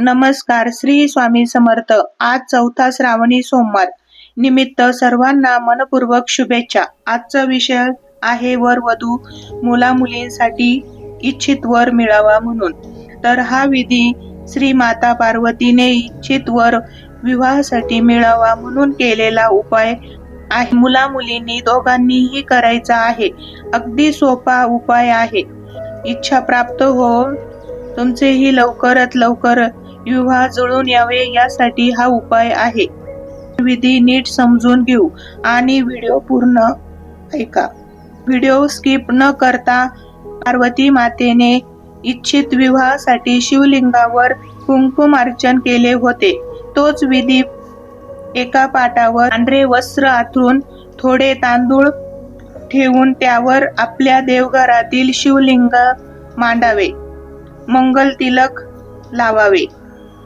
नमस्कार श्री स्वामी समर्थ. आज चौथा श्रावणी सोमवार. निमित्त सर्वांना मनपूर्वक शुभेच्छा. आजचा विषय आहे वर वधू मुला मुलींसाठी इच्छित वर मिळावा म्हणून. तर हा विधी श्री माता पार्वतीने इच्छित वर विवाहासाठी मिळावा म्हणून केलेला उपाय आहे. मुला मुलींनी दोघांनीही करायचा आहे. अगदी सोपा उपाय आहे. इच्छा प्राप्त हो. तुमचेही लवकरात लवकर विवाह जुळून यावे यासाठी हा उपाय आहे. विधी नीट समजून घेऊ आणि व्हिडिओ पूर्ण ऐका. व्हिडिओ स्किप न करता पार्वती मातेने इच्छित विवाहासाठी शिवलिंगावर कुंकुमार्चन केले होते. तोच विधी एका पाटावर पांढरे वस्त्र आथरून थोडे तांदूळ ठेवून त्यावर आपल्या देवघरातील शिवलिंग मांडावे. मंगल तिलक लावावे.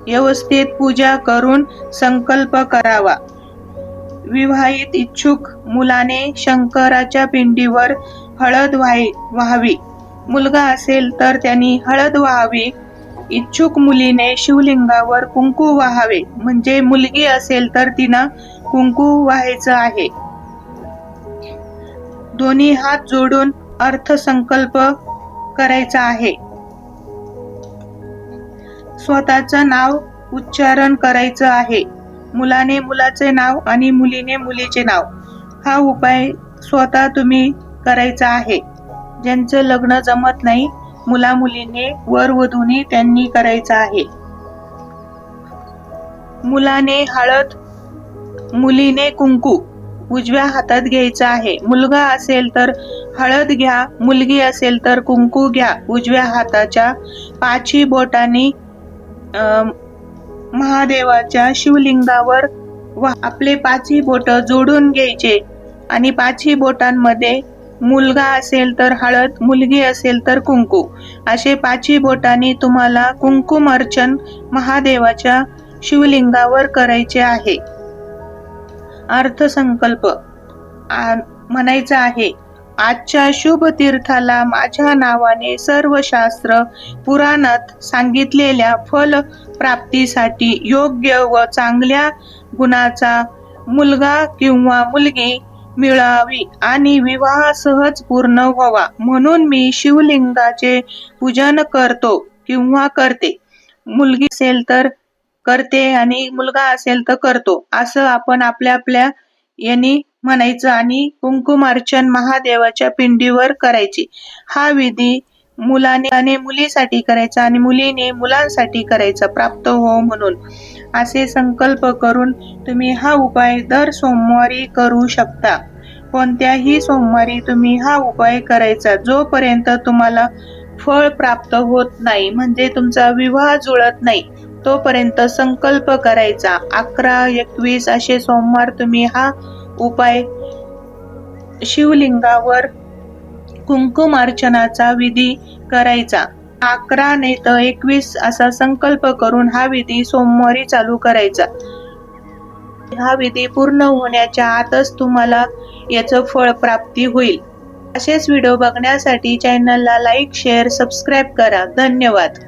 व्यवस्थित पूजा करून संकल्प करावा. विवाहित इच्छुक मुलाने शंकराच्या पिंडीवर हळद वाही व्हावी. मुलगा असेल तर त्यांनी हळद व्हावी. इच्छुक मुलीने शिवलिंगावर कुंकू वाहावे. म्हणजे मुलगी असेल तर तिनं कुंकू व्हायचं आहे. दोन्ही हात जोडून अर्थसंकल्प करायचा आहे. स्वतःचं नाव उच्चारण करायचं आहे. मुलाने मुलाचे नाव आणि मुलीने मुलीचे नाव. हा उपाय स्वतः तुम्ही करायचा आहे. ज्यांचं लग्न जमत नाही मुला मुलीने वर वधूने त्यांनी करायचं आहे. मुलाने हळद मुलीने कुंकू उजव्या हातात घ्यायचं आहे. मुलगा असेल तर हळद घ्या मुलगी असेल तर कुंकू घ्या. उजव्या हाताच्या पाची बोटांनी महादेवाच्या शिवलिंगावर व आपले पाचही बोट जोडून घ्यायचे. आणि पाचही बोटांमध्ये मुलगा असेल तर हळद मुलगी असेल तर कुंकू. असे पाचही बोटांनी तुम्हाला कुंकुम अर्चन महादेवाच्या शिवलिंगावर करायचे आहे. अर्थसंकल्प. म्हणायचा आहे आजच्या शुभ तीर्थाला माझ्या नावाने सर्व शास्त्र पुराणात सांगितलेल्या फल प्राप्तीसाठी योग्य व चांगल्या गुणाचा मुलगा किंवा मुलगी मिळावी आणि विवाह सहज पूर्ण व्हावा म्हणून मी शिवलिंगाचे पूजन करतो किंवा करते. मुलगी असेल तर करते आणि मुलगा असेल तर करतो. असं आपण आपल्या आपल्या यांनी म्हणायचं आणि कुंकुमार्चन महादेवाच्या पिंडीवर करायची. हा विधी मुलाने मुलीसाठी करायचा आणि मुलीने मुलांसाठी करायचा. प्राप्त हो म्हणून. असे संकल्प करून तुम्ही हा उपाय दर सोमवारी करू शकता. कोणत्याही सोमवारी तुम्ही हा उपाय करायचा. जोपर्यंत तुम्हाला फळ प्राप्त होत नाही म्हणजे तुमचा विवाह जुळत नाही तोपर्यंत संकल्प करायचा. अकरा एकवीस असे सोमवार तुम्ही हा उपाय. शिवलिंगावर कुंकुम अर्चनाचा विधी करायचा. अकरा ने तर एकवीस असा संकल्प करून हा विधी सोमवारी चालू करायचा. हा विधी पूर्ण होण्याच्या आतच तुम्हाला याचं फळ प्राप्ती होईल. असेच व्हिडिओ बघण्यासाठी चॅनलला लाईक शेअर सबस्क्राईब करा. धन्यवाद.